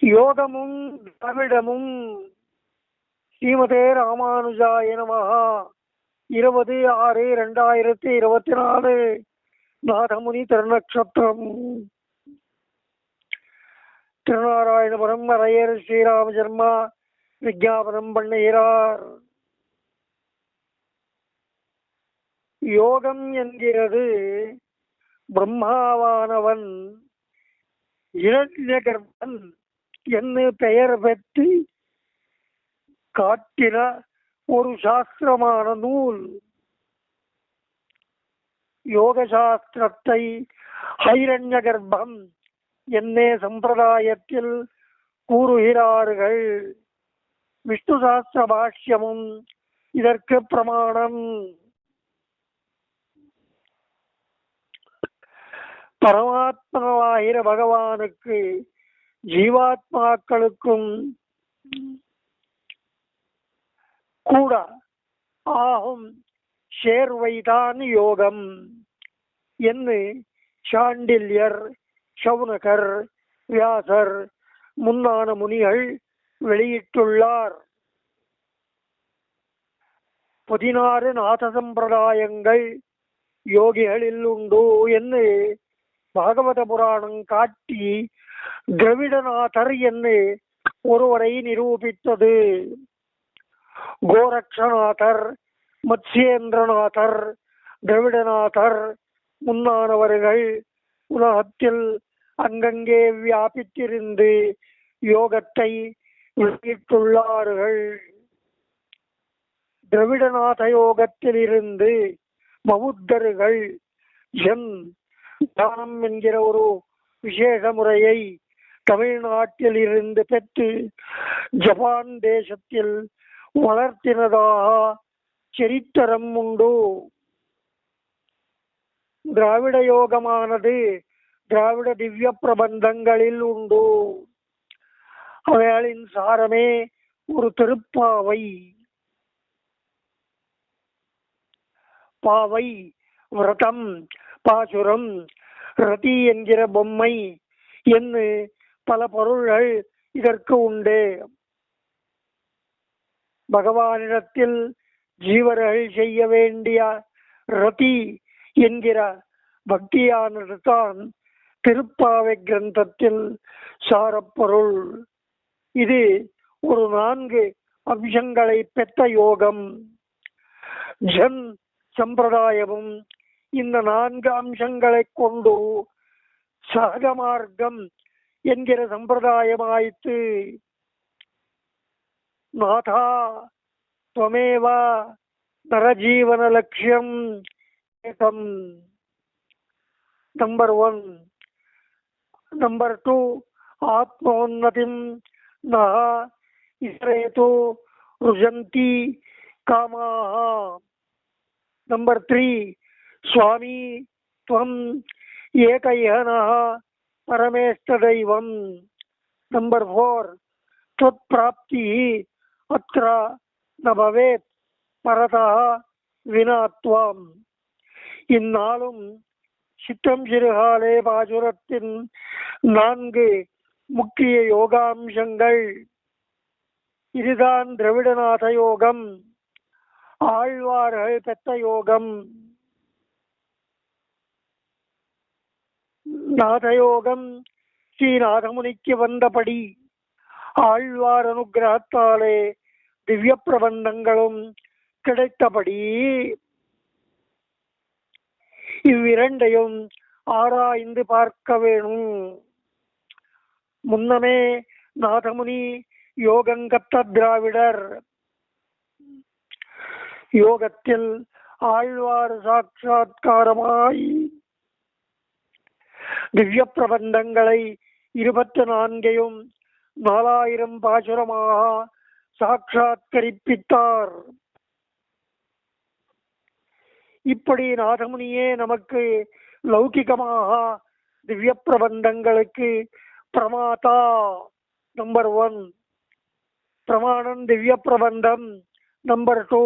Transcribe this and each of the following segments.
யோகமும் திராவிடமும் ஸ்ரீமதே ராமானுஜாய நமஹா. இருபது ஆறு ரெண்டாயிரத்தி இருபத்தி நாலு நாதமுனி திருநக்ஷத்திரம். திருநாராயணபுரம் அரையர் ஸ்ரீராம ஜென்மா விஜாபனம் பண்ணுகிறார். யோகம் என்கிறது பிரம்மாவானவன் இரண்ய கர்மன் பெயர் பெற்று காட்டின ஒரு சாஸ்திரமான நூல். யோக சாஸ்திரத்தை ஹைரண்ய கர்ப்பம் என்னே சம்பிரதாயத்தில் கூறுகிறார்கள். விஷ்ணு சாஸ்திர பாஷ்யமும் இதற்கு பிரமாணம். பரமாத்மாவாகிற பகவானுக்கு ஜீவாத்மாக்களுக்கும் கூட ஆகும் சேர்வைதான் யோகம் என்று சாண்டில்யர் சவுனகர் வியாசர் முன்னான முனிகள் வெளியிட்டுள்ளார். பதினாறு நாத சம்பிரதாயங்கள் யோகிகளில் உண்டு என்று பாகவத புராணம் காட்டி திரவிடநாதர் என்று ஒருவரை நிரூபித்தது. கோரக்ஷநாதர் மத்ஸ்யேந்திரநாதர் திரவிடநாதர் முன்னானவர்கள் உலகத்தில் அங்கங்கே வியாபித்திருந்து யோகத்தை வெளியிட்டுள்ளார்கள். திரவிடநாத யோகத்திலிருந்து மவுத்தர்கள் பௌத்தர்கள் தானம் என்கிற ஒரு விசேஷ முறையை தமிழ்நாட்டில் இருந்து பெற்று ஜப்பான் தேசத்தில் வளர்த்தினதாக சரித்திரம் உண்டு. திராவிட யோகமானது திராவிட திவ்ய பிரபந்தங்களில் உண்டு. அவைகளின் சாரமே ஒரு திருப்பாவை. பாவை விரதம் பாசுரம் ரதி என்கிற பொம்மை என்று பல பொருள்கள் இதற்கு உண்டு. பகவானிடத்தில் ஜீவர்கள் செய்ய வேண்டிய ரதி என்கிற பக்தியானதுதான் திருப்பாவை கிரந்தத்தில் சாரப்பொருள் இது ஒரு நான்கு அம்சங்களை பெற்ற யோகம். ஜன் சம்பிரதாயமும் இந்த நான்கு அம்சங்களை கொண்டு சகமார்க்கம் என்கிற சம்பிரதாயமாயிற்று നാഥാ ത്വമേവ നരജീവന ലക്ഷ്യം ഏകം നമ്പർ വൺ. നമ്പർ ടു ആത്മോന്നതിം നഹ ഇത്രേതു രുജന്തി കാമാഹ. നമ്പർ ത്രീ സ്വാമി ത്വം ഏകൈഹനഃ பரமேஷ்ட தெய்வம். நம்பர் ஃபோர் தொத் பிராப்தி அத்ரா ந பவேத் பரதா வினாத்வாம் இந்நாளும் சித்தம் சிறுகாலே பாசுரத்தின் நான்கு முக்கிய யோகாம்சங்கள். இதுதான் திரவிடநாத யோகம். ஆழ்வார்கள் பெத்த யோகம். நாதயோகம் ஸ்ரீநாதமுனிக்கு வந்தபடி ஆழ்வார் அனுகிரகத்தாலே திவ்ய பிரபந்தங்களும் கிடைத்தபடி இவ்விரண்டையும் ஆராய்ந்து பார்க்க வேணும். முன்னமே நாதமுனி யோகங்கத்த திராவிடர். யோகத்தில் ஆழ்வார் சாட்சாத்காரமாய் திவ்ய பிரபந்தங்களை இருபத்தி நான்கையும் நாலாயிரம் பாசுரமாக சாட்சாத்கரிப்பித்தார் இப்படி நாதமுனியே நமக்கு லௌகிகமாக திவ்ய பிரபந்தங்களுக்கு பிரமாதா நம்பர் ஒன் பிரமாணம் திவ்ய பிரபந்தம் நம்பர் டூ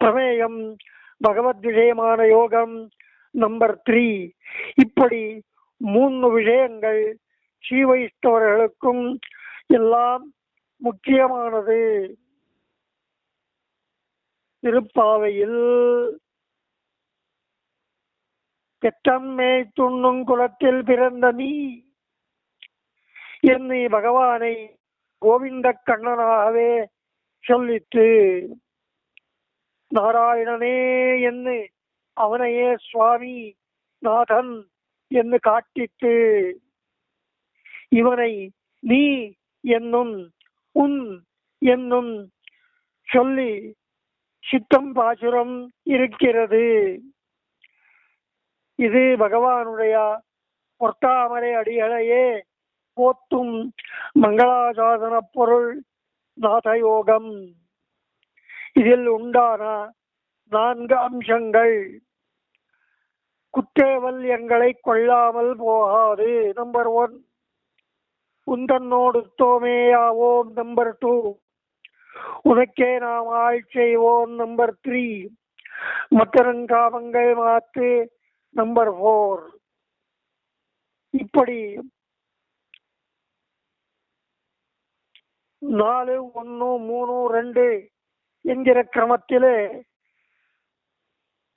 பிரமேயம் பகவத் விஷயமான யோகம் நம்பர் த்ரீ இப்படி மூன்று விஷயங்கள் ஸ்ரீ எல்லாம் முக்கியமானது. திருப்பாவையில் பெற்றம்மை துண்ணும் குலத்தில் பிறந்த நீ. என்னை பகவானை கோவிந்த கண்ணனாகவே சொல்லித்து நாராயணனே என்று அவனையே சுவாமி நாதன் என்று காட்டித்து இவனை நீ என்னும் உன் என்னும் சொல்லி சித்தம் பாசுரம் இருக்கிறது. இது பகவானுடைய பொட்டாமரை அடிகளையே போத்தும் மங்களாசாதன பொருள் நாதயோகம். இதில் உண்டான நான்கு அம்சங்கள். குற்றேவல்யங்களை கொள்ளாமல் போகாது நம்பர் ஒன் உந்தன்னோடு தோமேயாவோம் நம்பர் டூ உனக்கே நாம் ஆள் செய்வோம் நம்பர் த்ரீ மற்றங்காமங்கள் மாத்து நம்பர் ஃபோர் இப்படி நாலு ஒன்று மூணு ரெண்டு என்கிற கிரமத்திலே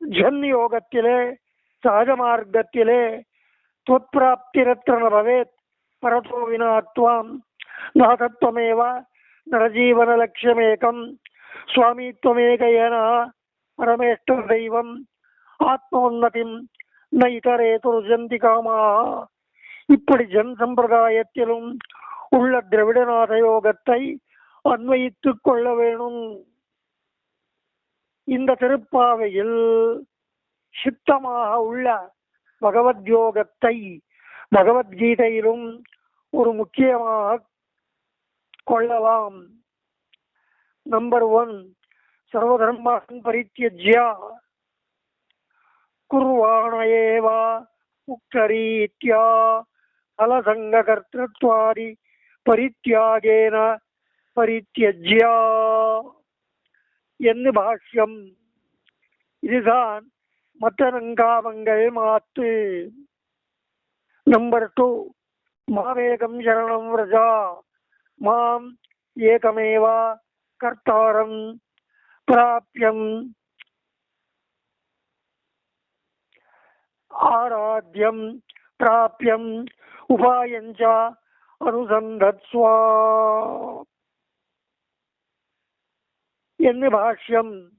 ஜன் யோகத்திலே சகஜமார்க்கத்திலே துவத்பிராப்திரத்திரன பவேத் பரதோ வினாத்வாம் நாதத்வமேவ நரஜீவன லட்சியமேகம் சுவாமித்வமேகயன பரமேஷ்ட தெய்வம். ஆத்மோன்னதிம் ந இதரேதுரு ஜந்தி காமா. இப்படி ஜன் சம்பிரதாயத்திலும் உள்ள திரவிடநாத யோகத்தை அன்வயித்துக் கொள்ள வேணும். இந்த திருப்பாவையில் சித்தமாக உள்ள பகவத்யோகத்தை பகவத்கீதையிலும் ஒரு முக்கியமாக கொள்ளலாம். நம்பர் ஒன் சர்வதர்மான் பரித்தியஜ்யா குர்வாண உக்தரீத்யா அலசங்ககர்த்திருவாதி பரித்தியாகேன பரித்தியஜ்யா. என்று பாஷ்யம். இதுதான் மற்ற மாத்து. நம்பர் டூ மாவேகம் சரணம் விரஜா. மாம் ஏகமேவா கர்த்தாரம் பிராபியம். ஆராத்தியம் பிராபியம். உபாயஞ்ச அனுசந்தத்ஸ்வா. என்று பாஷ்யம்?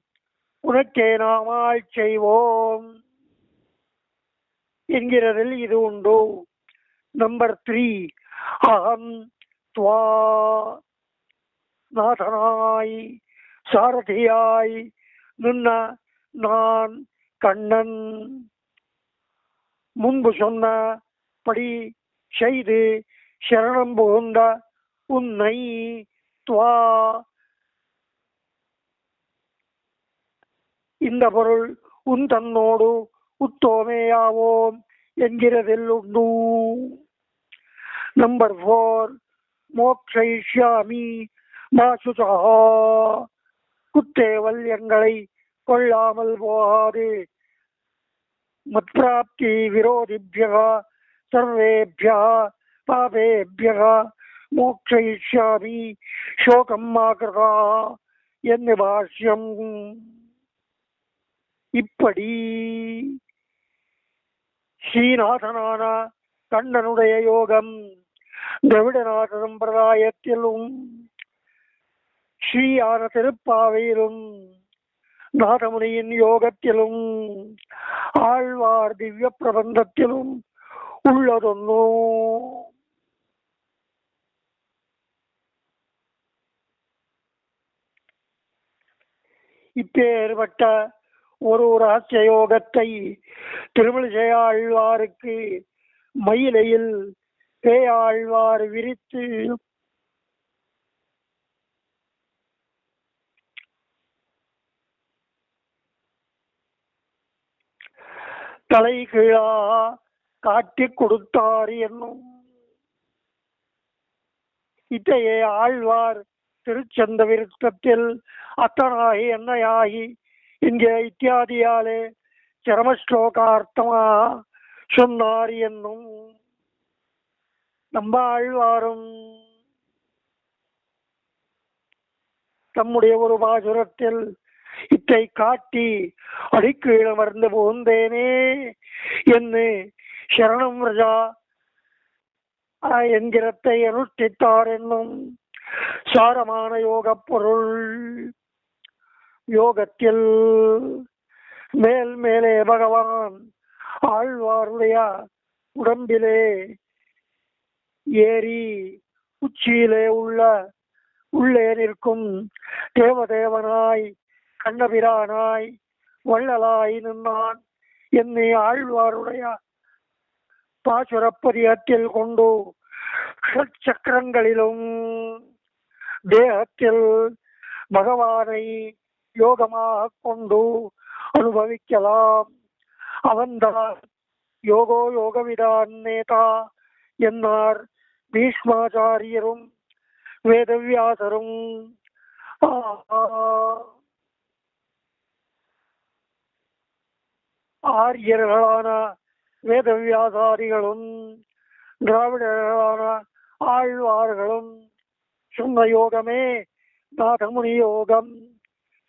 உனக்கே நாமால் செய்வோம். என்கிறதில் இது உண்டு. நம்பர் த்ரீ அகம் துவா நாதனாய் சாரதியாய் நின்ன நான் கண்ணன். முன்பு சொன்ன படி செய்து சரணம் புகுந்த உன்னை துவா இந்த பொருள் உன் தன்னோடு உத்தோமேயாவோம் என்கிறதில் உண்டு. Number four மோக்ஷயிஷ்யாமி மாசுசா. குத்தேவல்யங்களை கொள்ளாமல் போகாது. மத்பிராப்தி விரோதிபியா சர்வேபியா பாபேபியா மோக்ஷயிஷ்யாமி சோகம் மாகிருதா என்று பாஷ்யம் இப்படி. ஸ்ரீநாதனான கண்ணனுடைய யோகம் திரவிடநாத சம்பிரதாயத்திலும் ஸ்ரீயான திருப்பாவையிலும் நாதமுனியின் யோகத்திலும் ஆழ்வார் திவ்ய பிரபந்தத்திலும் உள்ளதொன்னோ. இப்பேற்பட்ட ஒரு ரகசிய யோகத்தை திருமலிசையாழ்வாருக்கு மயிலையில் பேயாழ்வார் விரித்து தலை கீழா காட்டிக் கொடுத்தார் என்னும் இத்தையே ஆழ்வார் திருச்சந்த விருத்தத்தில் அத்தனாகி என்னையாகி இங்கே இத்தியாதியாலே சிரமஸ்லோகார்த்தமா சொன்னார் என்னும் நம்ம ஆழ்வாரும் தம்முடைய ஒரு பாசுரத்தில் இத்தை காட்டி அடிக்கீழ மறந்து போந்தேனே என்று சரணம் ரஜா என்கிறத்தை அனுஷ்டித்தார் என்னும் சாரமான யோக பொருள் யோகத்தில் மேல் மேலே பகவான் ஆழ்வாருடைய உடம்பிலே ஏறி உச்சியிலே உள்ள உள்ளே நிற்கும் தேவதேவனாய் கண்ணபிரானாய் வள்ளலாய் நின்றான். என்னை ஆழ்வாருடைய பாசுரப்பதியத்தில் கொண்டு சக்கரங்களிலும் தேகத்தில் பகவானை யோகமாக கொண்டு அனுபவிக்கலாம் அவன்தான் யோகோ யோகவிதான் நேதா என்னார் பீஷ்மாச்சாரியரும் வேதவியாசரும் ஆரியர்களான வேதவியாசாரிகளும் திராவிடர்களான ஆழ்வார்களும் சொன்ன யோகமே நாதமுனி யோகம்